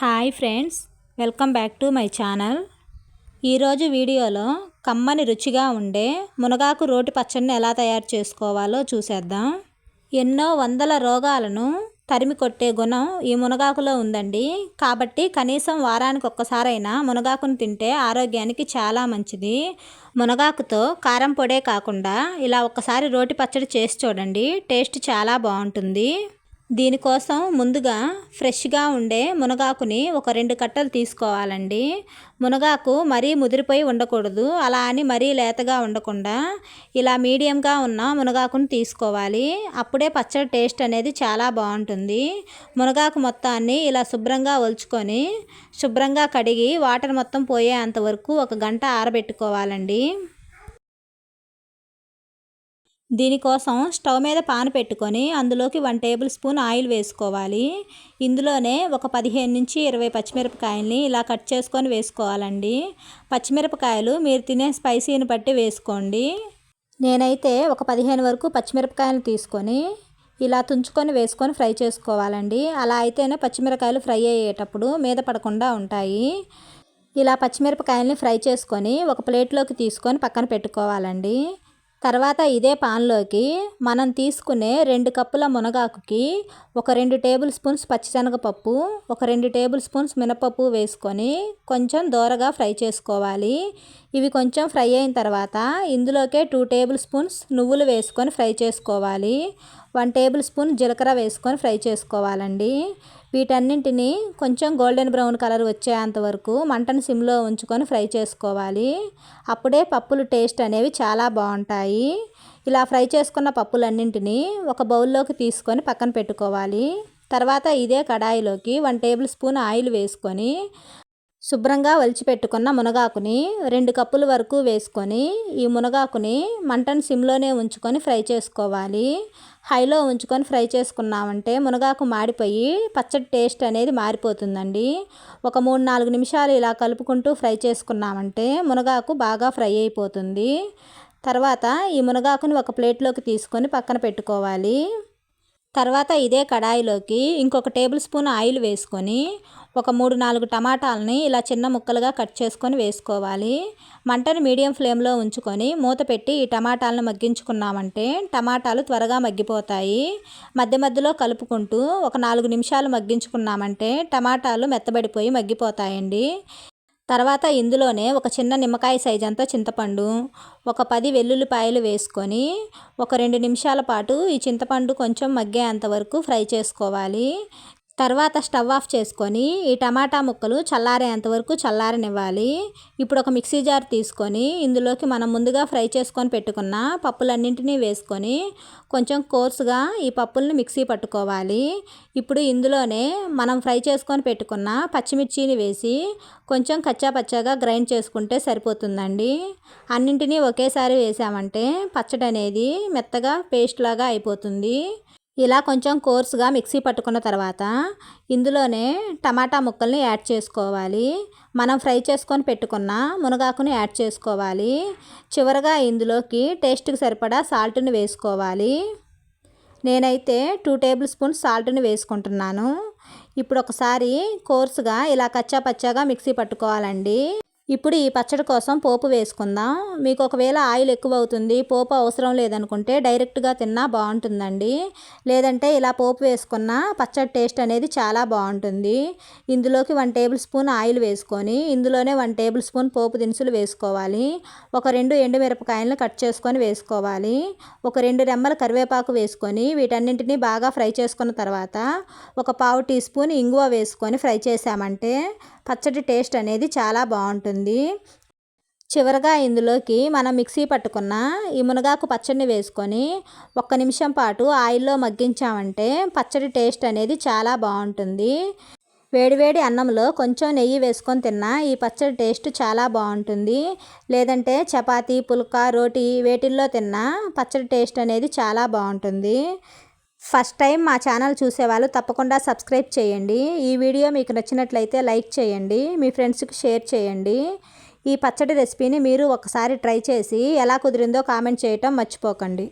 Hi friends welcome back to my channel. ఈరోజు వీడియోలో కమ్మని రుచిగా ఉండే మునగాకు రోటి పచ్చడిని ఎలా తయారు చేసుకోవాలో చూసేద్దాం. ఎన్నో వందల రోగాలను తరిమి కొట్టే గుణం ఈ మునగాకులో ఉందండి. కాబట్టి కనీసం వారానికి ఒక్కసారైనా మునగాకును తింటే ఆరోగ్యానికి చాలా మంచిది. మునగాకుతో కారం పొడే కాకుండా ఇలా ఒక్కసారి రోటి పచ్చడి చేసి చూడండి టేస్ట్ చాలా బాగుంటుంది. దీనికోసం ముందుగా ఫ్రెష్గా ఉండే మునగాకుని ఒక రెండు కట్టలు తీసుకోవాలండి. మునగాకు మరీ ముదిరిపోయి ఉండకూడదు. అలా అని మరీ లేతగా ఉండకుండా ఇలా మీడియంగా ఉన్న మునగాకుని తీసుకోవాలి. అప్పుడే పచ్చడి టేస్ట్ అనేది చాలా బాగుంటుంది. మునగాకు మొత్తాన్ని ఇలా శుభ్రంగా ఒలుచుకొని శుభ్రంగా కడిగి వాటర్ మొత్తం పోయేంత వరకు ఒక గంట ఆరబెట్టుకోవాలండి. దీనికోసం స్టవ్ మీద పాన్ పెట్టుకొని అందులోకి వన్ టేబుల్ స్పూన్ ఆయిల్ వేసుకోవాలి. ఇందులోనే ఒక పదిహేను నుంచి ఇరవై పచ్చిమిరపకాయలని ఇలా కట్ చేసుకొని వేసుకోవాలండి. పచ్చిమిరపకాయలు మీరు తినే స్పైసీని బట్టి వేసుకోండి. నేనైతే ఒక పదిహేను వరకు పచ్చిమిరపకాయలు తీసుకొని ఇలా తుంచుకొని వేసుకొని ఫ్రై చేసుకోవాలండి. అలా అయితేనే పచ్చిమిరపకాయలు ఫ్రై అయ్యేటప్పుడు మీద పడకుండా ఉంటాయి. ఇలా పచ్చిమిరపకాయలని ఫ్రై చేసుకొని ఒక ప్లేట్లోకి తీసుకొని పక్కన పెట్టుకోవాలండి. తర్వాత ఇదే పాన్లోకి మనం తీసుకునే రెండు కప్పుల మునగాకుకి ఒక రెండు టేబుల్ స్పూన్స్ పచ్చిశనగపప్పు ఒక రెండు టేబుల్ స్పూన్స్ మినపప్పు వేసుకొని కొంచెం దోరగా ఫ్రై చేసుకోవాలి. ఇవి కొంచెం ఫ్రై అయిన తర్వాత ఇందులోకే టూ టేబుల్ స్పూన్స్ నువ్వులు వేసుకొని ఫ్రై చేసుకోవాలి. వన్ టేబుల్ స్పూన్ జీలకర్ర వేసుకొని ఫ్రై చేసుకోవాలండి. వీటన్నింటినీ కొంచెం గోల్డెన్ బ్రౌన్ కలర్ వచ్చేంత వరకు మంటను సిమ్లో ఉంచుకొని ఫ్రై చేసుకోవాలి. అప్పుడే పప్పులు టేస్ట్ అనేవి చాలా బాగుంటాయి. ఇలా ఫ్రై చేసుకున్న పప్పులన్నింటినీ ఒక బౌల్లోకి తీసుకొని పక్కన పెట్టుకోవాలి. తర్వాత ఇదే కడాయిలోకి వన్ టేబుల్ స్పూన్ ఆయిల్ వేసుకొని శుభ్రంగా వలిచిపెట్టుకున్న మునగాకుని రెండు కప్పుల వరకు వేసుకొని ఈ మునగాకుని మంటను సిమ్లోనే ఉంచుకొని ఫ్రై చేసుకోవాలి. హైలో ఉంచుకొని ఫ్రై చేసుకున్నామంటే మునగాకు మాడిపోయి పచ్చడి టేస్ట్ అనేది మారిపోతుందండి. ఒక మూడు నాలుగు నిమిషాలు ఇలా కలుపుకుంటూ ఫ్రై చేసుకున్నామంటే మునగాకు బాగా ఫ్రై అయిపోతుంది. తర్వాత ఈ మునగాకుని ఒక ప్లేట్లోకి తీసుకొని పక్కన పెట్టుకోవాలి. తర్వాత ఇదే కడాయిలోకి ఇంకొక టేబుల్ స్పూన్ ఆయిల్ వేసుకొని ఒక మూడు నాలుగు టమాటాలని ఇలా చిన్న ముక్కలుగా కట్ చేసుకొని వేసుకోవాలి. మంటను మీడియం ఫ్లేమ్లో ఉంచుకొని మూత పెట్టి ఈ టమాటాలను మగ్గించుకున్నామంటే టమాటాలు త్వరగా మగ్గిపోతాయి. మధ్య మధ్యలో కలుపుకుంటూ ఒక నాలుగు నిమిషాలు మగ్గించుకున్నామంటే టమాటాలు మెత్తబడిపోయి మగ్గిపోతాయండి. తర్వాత ఇందులోనే ఒక చిన్న నిమ్మకాయ సైజ్ అంతా చింతపండు ఒక పది వెల్లుల్లిపాయలు వేసుకొని ఒక రెండు నిమిషాల పాటు ఈ చింతపండు కొంచెం మగ్గేంత వరకు ఫ్రై చేసుకోవాలి. తర్వాత స్టవ్ ఆఫ్ చేసుకొని ఈ టమాటా ముక్కలు చల్లారేంతవరకు చల్లారనివ్వాలి. ఇప్పుడు ఒక మిక్సీ జార్ తీసుకొని ఇందులోకి మనం ముందుగా ఫ్రై చేసుకొని పెట్టుకున్న పప్పులన్నింటినీ వేసుకొని కొంచెం కోర్సుగా ఈ పప్పుల్ని మిక్సీ పట్టుకోవాలి. ఇప్పుడు ఇందులోనే మనం ఫ్రై చేసుకొని పెట్టుకున్న పచ్చిమిర్చిని వేసి కొంచెం కచ్చా పచ్చాగా గ్రైండ్ చేసుకుంటే సరిపోతుందండి. అన్నింటినీ ఒకేసారి వేసామంటే పచ్చడి అనేది మెత్తగా పేస్ట్ లాగా అయిపోతుంది. ఇలా కొంచెం కోర్సుగా మిక్సీ పట్టుకున్న తర్వాత ఇందులోనే టమాటా ముక్కల్ని యాడ్ చేసుకోవాలి. మనం ఫ్రై చేసుకొని పెట్టుకున్న మునగాకుని యాడ్ చేసుకోవాలి. చివరగా ఇందులోకి టేస్ట్కి సరిపడా సాల్ట్ని వేసుకోవాలి. నేనైతే టూ టేబుల్ స్పూన్స్ సాల్ట్ని వేసుకుంటున్నాను. ఇప్పుడు ఒకసారి కోర్సుగా ఇలా కచ్చా పచ్చాగా మిక్సీ పట్టుకోవాలండి. ఇప్పుడు ఈ పచ్చడి కోసం పోపు వేసుకుందాం. మీకు ఒకవేళ ఆయిల్ ఎక్కువ అవుతుంది పోపు అవసరం లేదనుకుంటే డైరెక్ట్గా తిన్నా బాగుంటుందండి. లేదంటే ఇలా పోపు వేసుకున్న పచ్చడి టేస్ట్ అనేది చాలా బాగుంటుంది. ఇందులోకి వన్ టేబుల్ స్పూన్ ఆయిల్ వేసుకొని ఇందులోనే వన్ టేబుల్ స్పూన్ పోపు దినుసులు వేసుకోవాలి. ఒక రెండు ఎండుమిరపకాయలను కట్ చేసుకొని వేసుకోవాలి. ఒక రెండు రెమ్మల కరివేపాకు వేసుకొని వీటన్నింటినీ బాగా ఫ్రై చేసుకున్న తర్వాత ఒక పావు టీ స్పూన్ ఇంగువ వేసుకొని ఫ్రై చేసామంటే పచ్చడి టేస్ట్ అనేది చాలా బాగుంటుంది. చివరగా ఇందులోకి మనం మిక్సీ పట్టుకున్న ఈ మునగాకు పచ్చడిని వేసుకొని ఒక్క నిమిషం పాటు ఆయిల్లో మగ్గించామంటే పచ్చడి టేస్ట్ అనేది చాలా బాగుంటుంది. వేడివేడి అన్నంలో కొంచెం నెయ్యి వేసుకొని తిన్నా ఈ పచ్చడి టేస్ట్ చాలా బాగుంటుంది. లేదంటే చపాతీ పుల్కా రోటీ వేటిల్లో తిన్నా పచ్చడి టేస్ట్ అనేది చాలా బాగుంటుంది. ఫస్ట్ టైం మా ఛానల్ చూసేవాళ్ళు తప్పకుండా సబ్స్క్రైబ్ చేయండి. ఈ వీడియో మీకు నచ్చినట్లయితే లైక్ చేయండి మీ ఫ్రెండ్స్కి షేర్ చేయండి. ఈ పచ్చడి రెసిపీని మీరు ఒకసారి ట్రై చేసి ఎలా కుదిరిందో కామెంట్ చేయటం మర్చిపోకండి.